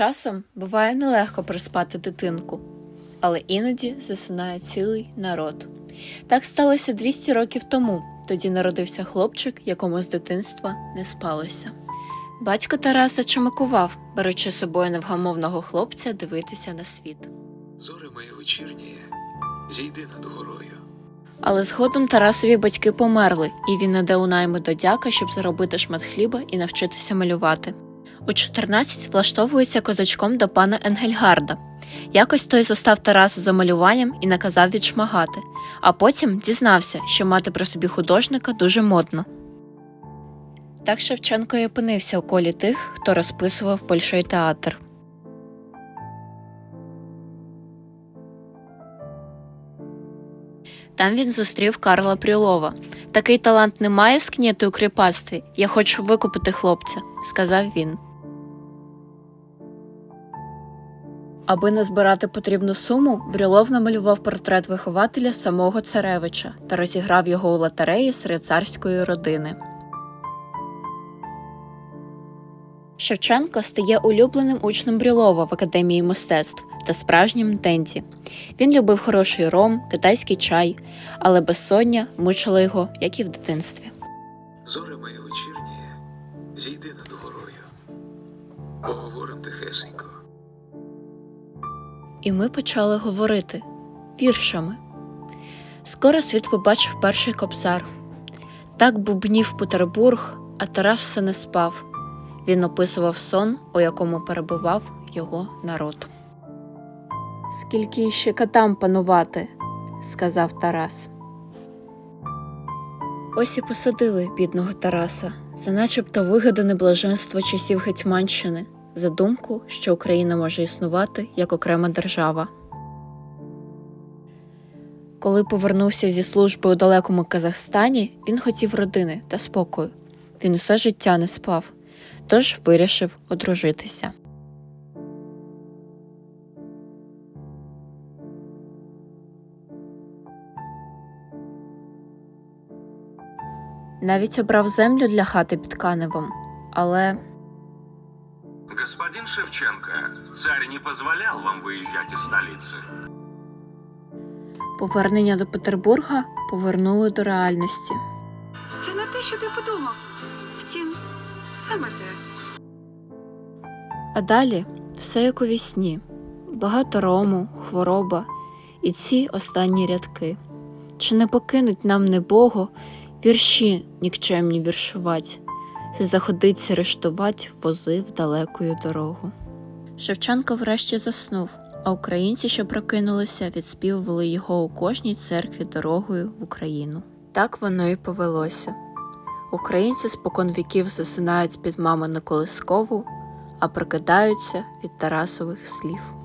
Часом буває нелегко приспати дитинку, але іноді засинає цілий народ. Так сталося 200 років тому. Тоді народився хлопчик, якому з дитинства не спалося. Батько Тараса чимакував, беручи з собою невгамовного хлопця дивитися на світ. Зоре моє вечірнє, зійди над горою. Але згодом Тарасові батьки померли, і він іде у найми до дяка, щоб заробити шмат хліба і навчитися малювати. У 14 влаштовується козачком до пана Енгельгарда. Якось той застав Тараса за малюванням і наказав відшмагати, а потім дізнався, що мати при собі художника дуже модно. Так Шевченко і опинився у колі тих, хто розписував Большой театр. Там він зустрів Карла Прілова. Такий талант не має у кріпацтві. Я хочу викупити хлопця, сказав він. Аби назбирати потрібну суму, Брюлов намалював портрет вихователя самого царевича та розіграв його у лотереї серед царської родини. Шевченко стає улюбленим учнем Брюлова в академії мистецтв та справжнім денті. Він любив хороший ром, китайський чай, але безсоння мучило його, як і в дитинстві. Зоре моє вечірнє, зійди над горою. Поговорим тихесенько. І ми почали говорити віршами. Скоро світ побачив перший кобзар. Так бубнів Петербург, а Тарас все не спав. Він описував сон, у якому перебував його народ. Скільки іще катам панувати, сказав Тарас. Ось і посадили бідного Тараса за начебто вигадане блаженство часів Гетьманщини, за думку, що Україна може існувати як окрема держава. Коли повернувся зі служби у далекому Казахстані, він хотів родини та спокою. Він усе життя не спав, тож вирішив одружитися. Навіть обрав землю для хати під Каневом, але Господин Шевченко, царь не позволял вам выезжать из столицы. повернення до Петербурга повернули до реальності. Це не те, що ти подумав. Втім, саме те. А далі все як у вісні. Багато рому, хвороба і ці останні рядки. Чи не покинуть нам небого вірші нікчемні віршувать, заходиться рештувать вози в далекою дорогу. Шевченко врешті заснув, а українці, що прокинулися, відспівували його у кожній церкві дорогою в Україну. Так воно і повелося. Українці спокон віків засинають під мамину колискову, а прокидаються від Тарасових слів.